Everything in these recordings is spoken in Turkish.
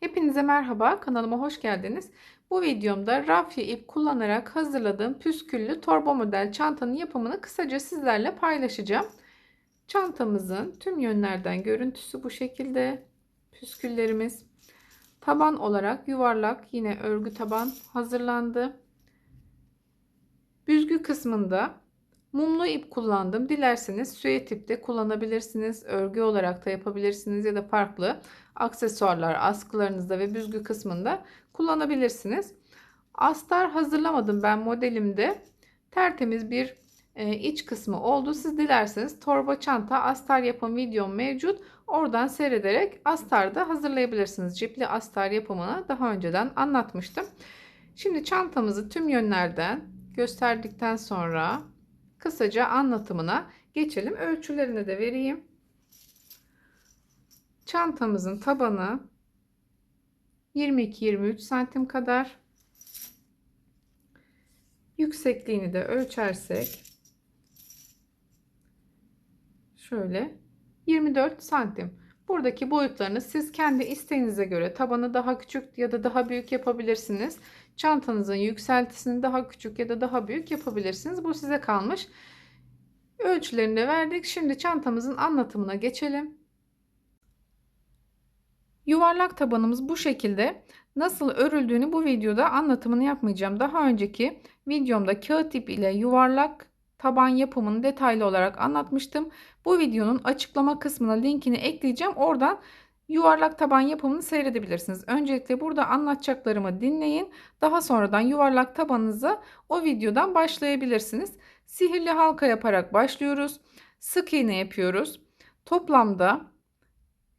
Hepinize merhaba, kanalıma hoş geldiniz. Bu videomda rafya ip kullanarak hazırladığım püsküllü torba model çantanın yapımını kısaca sizlerle paylaşacağım. Çantamızın tüm yönlerden görüntüsü bu şekilde. Püsküllerimiz taban olarak yuvarlak yine örgü taban hazırlandı. Büzgü kısmında mumlu ip kullandım. Dilerseniz süet ip de kullanabilirsiniz. Örgü olarak da yapabilirsiniz ya da farklı aksesuarlar askılarınızda ve büzgü kısmında kullanabilirsiniz. Astar hazırlamadım ben modelimde. Tertemiz bir e, iç kısmı oldu. Siz dilerseniz torba çanta astar yapım videom mevcut. Oradan seyrederek astar da hazırlayabilirsiniz. Cipli astar yapımını daha önceden anlatmıştım. Şimdi çantamızı tüm yönlerden gösterdikten sonra kısaca anlatımına geçelim. Ölçülerini de vereyim. Çantamızın tabanı 22-23 santim kadar. Yüksekliğini de ölçersek şöyle 24 santim. Buradaki boyutlarını siz kendi isteğinize göre tabanı daha küçük ya da daha büyük yapabilirsiniz. Çantanızın yükseltisini daha küçük ya da daha büyük yapabilirsiniz. Bu size kalmış. Ölçülerini de verdik. Şimdi çantamızın anlatımına geçelim. Yuvarlak tabanımız bu şekilde. Nasıl örüldüğünü bu videoda anlatımını yapmayacağım. Daha önceki videomda kağıt ip ile yuvarlak taban yapımını detaylı olarak anlatmıştım. Bu videonun açıklama kısmına linkini ekleyeceğim. Oradan yuvarlak taban yapımını seyredebilirsiniz. Öncelikle burada anlatacaklarımı dinleyin. Daha sonradan yuvarlak tabanınıza o videodan başlayabilirsiniz. Sihirli halka yaparak başlıyoruz. Sık iğne yapıyoruz. Toplamda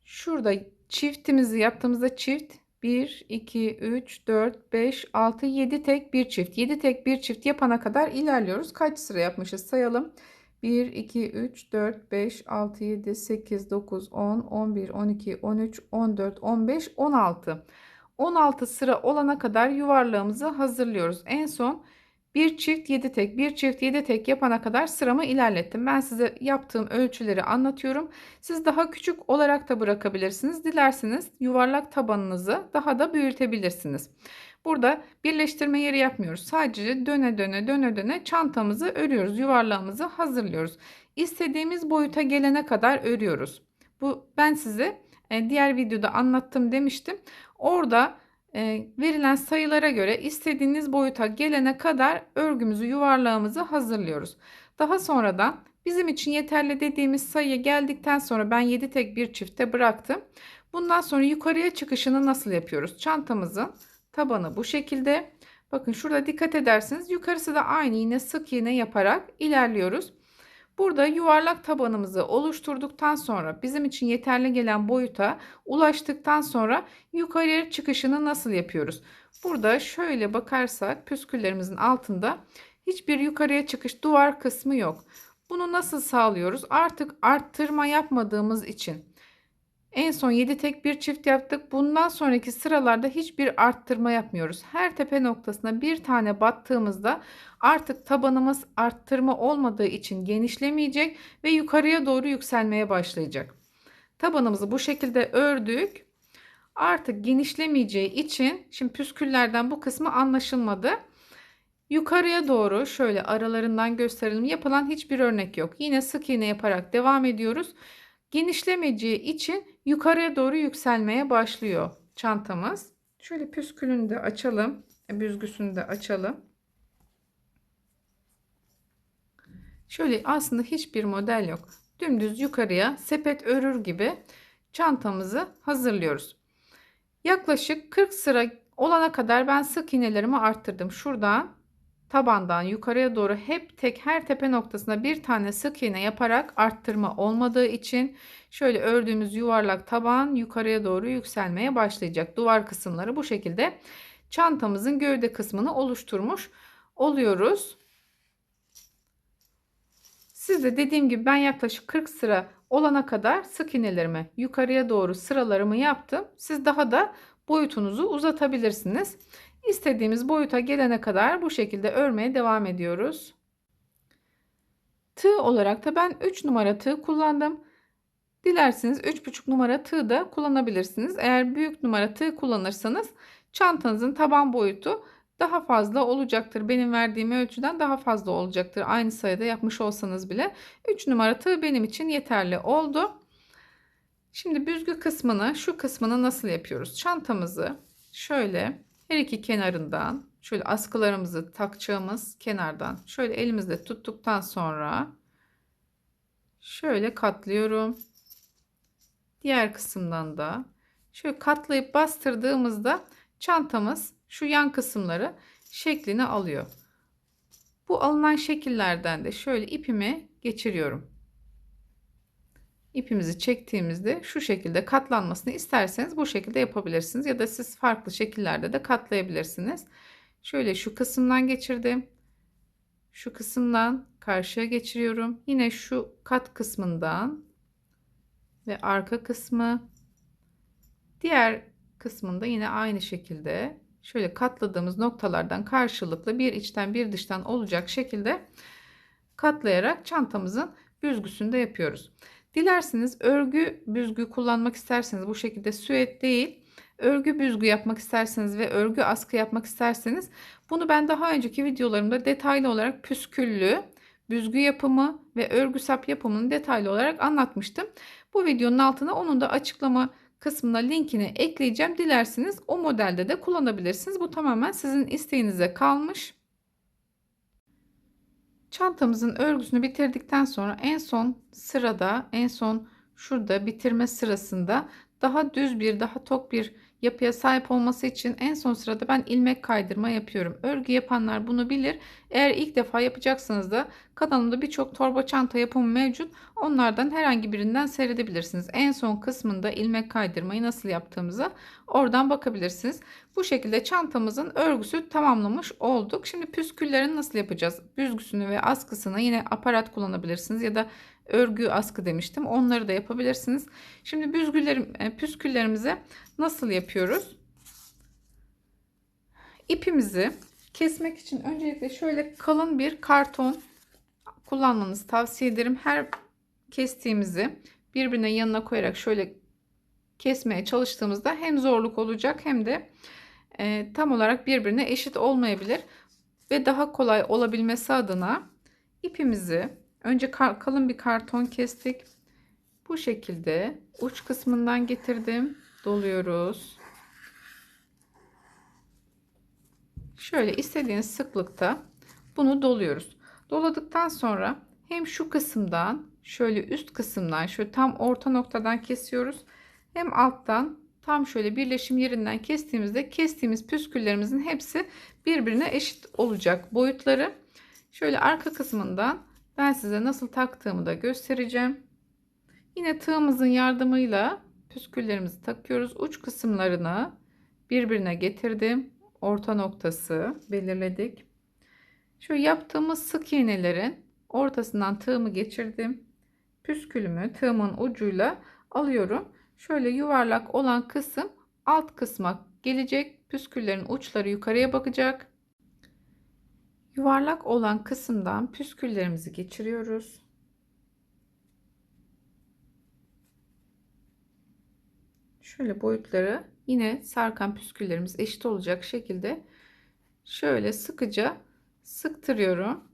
şurada çiftimizi yaptığımızda çift 1, 2, 3, 4, 5, 6, 7 tek bir çift. 7 tek bir çift yapana kadar ilerliyoruz. Kaç sıra yapmışız sayalım. 1, 2, 3, 4, 5, 6, 7, 8, 9, 10, 11, 12, 13, 14, 15, 16. 16 sıra olana kadar yuvarlağımızı hazırlıyoruz. En son bir çift 7 tek, bir çift 7 tek yapana kadar sıramı ilerlettim. Ben size yaptığım ölçüleri anlatıyorum. Siz daha küçük olarak da bırakabilirsiniz. Dilerseniz yuvarlak tabanınızı daha da büyütebilirsiniz. Burada birleştirme yeri yapmıyoruz. Sadece döne döne döne döne çantamızı örüyoruz. Yuvarlağımızı hazırlıyoruz. İstediğimiz boyuta gelene kadar örüyoruz. Bu ben size e, diğer videoda anlattım demiştim. Orada e, verilen sayılara göre istediğiniz boyuta gelene kadar örgümüzü yuvarlağımızı hazırlıyoruz. Daha sonradan bizim için yeterli dediğimiz sayıya geldikten sonra ben 7 tek bir çifte bıraktım. Bundan sonra yukarıya çıkışını nasıl yapıyoruz? Çantamızın tabanı bu şekilde. Bakın şurada dikkat edersiniz yukarısı da aynı yine sık iğne yaparak ilerliyoruz. Burada yuvarlak tabanımızı oluşturduktan sonra bizim için yeterli gelen boyuta ulaştıktan sonra yukarıya çıkışını nasıl yapıyoruz? Burada şöyle bakarsak püsküllerimizin altında hiçbir yukarıya çıkış duvar kısmı yok. Bunu nasıl sağlıyoruz? Artık arttırma yapmadığımız için en son 7 tek bir çift yaptık. Bundan sonraki sıralarda hiçbir arttırma yapmıyoruz. Her tepe noktasına bir tane battığımızda artık tabanımız arttırma olmadığı için genişlemeyecek ve yukarıya doğru yükselmeye başlayacak. Tabanımızı bu şekilde ördük. Artık genişlemeyeceği için şimdi püsküllerden bu kısmı anlaşılmadı. Yukarıya doğru şöyle aralarından gösterelim. Yapılan hiçbir örnek yok. Yine sık iğne yaparak devam ediyoruz genişlemeyeceği için yukarıya doğru yükselmeye başlıyor çantamız. Şöyle püskülünü de açalım. Büzgüsünü de açalım. Şöyle aslında hiçbir model yok. Dümdüz yukarıya sepet örür gibi çantamızı hazırlıyoruz. Yaklaşık 40 sıra olana kadar ben sık iğnelerimi arttırdım. Şuradan tabandan yukarıya doğru hep tek her tepe noktasına bir tane sık iğne yaparak arttırma olmadığı için şöyle ördüğümüz yuvarlak taban yukarıya doğru yükselmeye başlayacak. Duvar kısımları bu şekilde çantamızın gövde kısmını oluşturmuş oluyoruz. Siz de dediğim gibi ben yaklaşık 40 sıra olana kadar sık iğnelerimi yukarıya doğru sıralarımı yaptım. Siz daha da boyutunuzu uzatabilirsiniz. İstediğimiz boyuta gelene kadar bu şekilde örmeye devam ediyoruz. Tığ olarak da ben 3 numara tığ kullandım. Dilerseniz 3,5 numara tığ da kullanabilirsiniz. Eğer büyük numara tığ kullanırsanız çantanızın taban boyutu daha fazla olacaktır. Benim verdiğim ölçüden daha fazla olacaktır. Aynı sayıda yapmış olsanız bile 3 numara tığ benim için yeterli oldu. Şimdi büzgü kısmını şu kısmını nasıl yapıyoruz? Çantamızı şöyle her iki kenarından şöyle askılarımızı takacağımız kenardan şöyle elimizle tuttuktan sonra şöyle katlıyorum. Diğer kısımdan da şöyle katlayıp bastırdığımızda çantamız şu yan kısımları şeklini alıyor. Bu alınan şekillerden de şöyle ipimi geçiriyorum. İpimizi çektiğimizde şu şekilde katlanmasını isterseniz bu şekilde yapabilirsiniz ya da siz farklı şekillerde de katlayabilirsiniz. Şöyle şu kısımdan geçirdim. Şu kısımdan karşıya geçiriyorum. Yine şu kat kısmından ve arka kısmı diğer kısmında yine aynı şekilde şöyle katladığımız noktalardan karşılıklı bir içten bir dıştan olacak şekilde katlayarak çantamızın büzgüsünü de yapıyoruz. Dilerseniz örgü büzgü kullanmak isterseniz bu şekilde süet değil örgü büzgü yapmak isterseniz ve örgü askı yapmak isterseniz bunu ben daha önceki videolarımda detaylı olarak püsküllü büzgü yapımı ve örgü sap yapımını detaylı olarak anlatmıştım. Bu videonun altına onun da açıklama kısmına linkini ekleyeceğim. Dilerseniz o modelde de kullanabilirsiniz. Bu tamamen sizin isteğinize kalmış. Çantamızın örgüsünü bitirdikten sonra en son sırada en son şurada bitirme sırasında daha düz bir daha tok bir yapıya sahip olması için en son sırada ben ilmek kaydırma yapıyorum. Örgü yapanlar bunu bilir. Eğer ilk defa yapacaksanız da kanalımda birçok torba çanta yapımı mevcut. Onlardan herhangi birinden seyredebilirsiniz. En son kısmında ilmek kaydırmayı nasıl yaptığımıza oradan bakabilirsiniz. Bu şekilde çantamızın örgüsü tamamlamış olduk. Şimdi püsküllerini nasıl yapacağız? Büzgüsünü ve askısını yine aparat kullanabilirsiniz ya da örgü askı demiştim. Onları da yapabilirsiniz. Şimdi büzgülerim, e, püsküllerimizi nasıl yapıyoruz? İpimizi kesmek için öncelikle şöyle kalın bir karton kullanmanızı tavsiye ederim. Her kestiğimizi birbirine yanına koyarak şöyle kesmeye çalıştığımızda hem zorluk olacak hem de e, tam olarak birbirine eşit olmayabilir ve daha kolay olabilmesi adına ipimizi önce kalın bir karton kestik. Bu şekilde uç kısmından getirdim. Doluyoruz. Şöyle istediğiniz sıklıkta bunu doluyoruz. Doladıktan sonra hem şu kısımdan şöyle üst kısımdan şöyle tam orta noktadan kesiyoruz. Hem alttan tam şöyle birleşim yerinden kestiğimizde kestiğimiz püsküllerimizin hepsi birbirine eşit olacak boyutları. Şöyle arka kısmından ben size nasıl taktığımı da göstereceğim. Yine tığımızın yardımıyla püsküllerimizi takıyoruz. Uç kısımlarını birbirine getirdim. Orta noktası belirledik. Şu yaptığımız sık iğnelerin ortasından tığımı geçirdim. Püskülümü tığımın ucuyla alıyorum. Şöyle yuvarlak olan kısım alt kısma gelecek. Püsküllerin uçları yukarıya bakacak. Yuvarlak olan kısımdan püsküllerimizi geçiriyoruz. Şöyle boyutları yine sarkan püsküllerimiz eşit olacak şekilde şöyle sıkıca sıktırıyorum.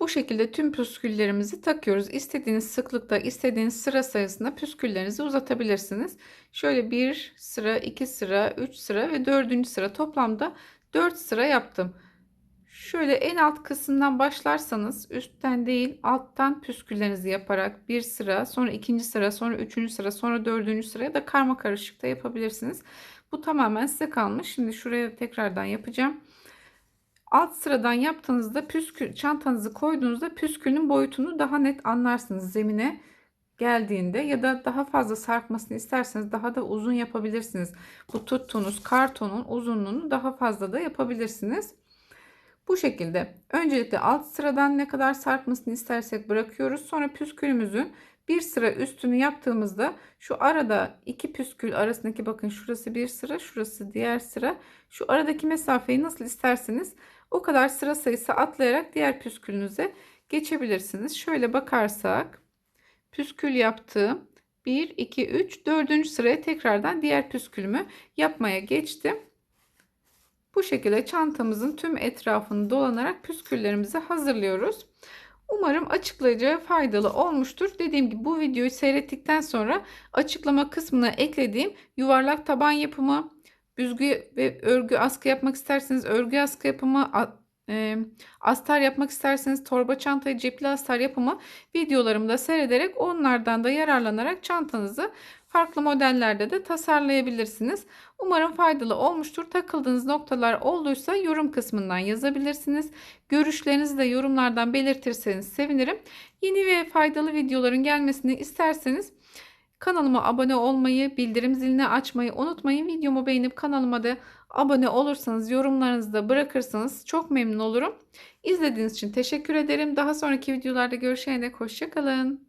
Bu şekilde tüm püsküllerimizi takıyoruz. İstediğiniz sıklıkta, istediğiniz sıra sayısında püsküllerinizi uzatabilirsiniz. Şöyle bir sıra, iki sıra, üç sıra ve dördüncü sıra toplamda 4 sıra yaptım. Şöyle en alt kısımdan başlarsanız üstten değil alttan püsküllerinizi yaparak bir sıra sonra ikinci sıra sonra üçüncü sıra sonra dördüncü sıraya da karma karışık da yapabilirsiniz. Bu tamamen size kalmış. Şimdi şuraya tekrardan yapacağım. Alt sıradan yaptığınızda püskül çantanızı koyduğunuzda püskülün boyutunu daha net anlarsınız zemine geldiğinde ya da daha fazla sarkmasını isterseniz daha da uzun yapabilirsiniz. Bu tuttuğunuz kartonun uzunluğunu daha fazla da yapabilirsiniz. Bu şekilde öncelikle alt sıradan ne kadar sarkmasını istersek bırakıyoruz. Sonra püskülümüzün bir sıra üstünü yaptığımızda şu arada iki püskül arasındaki bakın şurası bir sıra şurası diğer sıra şu aradaki mesafeyi nasıl isterseniz o kadar sıra sayısı atlayarak diğer püskülünüze geçebilirsiniz. Şöyle bakarsak püskül yaptım. 1, 2, 3, 4. sıraya tekrardan diğer püskülümü yapmaya geçtim. Bu şekilde çantamızın tüm etrafını dolanarak püsküllerimizi hazırlıyoruz. Umarım açıklayıcı faydalı olmuştur. Dediğim gibi bu videoyu seyrettikten sonra açıklama kısmına eklediğim yuvarlak taban yapımı, büzgü ve örgü askı yapmak isterseniz örgü askı yapımı, e, astar yapmak isterseniz torba çantayı cepli astar yapımı videolarımı da seyrederek onlardan da yararlanarak çantanızı farklı modellerde de tasarlayabilirsiniz. Umarım faydalı olmuştur. Takıldığınız noktalar olduysa yorum kısmından yazabilirsiniz. Görüşlerinizi de yorumlardan belirtirseniz sevinirim. Yeni ve faydalı videoların gelmesini isterseniz kanalıma abone olmayı, bildirim zilini açmayı unutmayın. Videomu beğenip kanalıma da abone olursanız, yorumlarınızı da bırakırsanız çok memnun olurum. İzlediğiniz için teşekkür ederim. Daha sonraki videolarda görüşene dek hoşçakalın.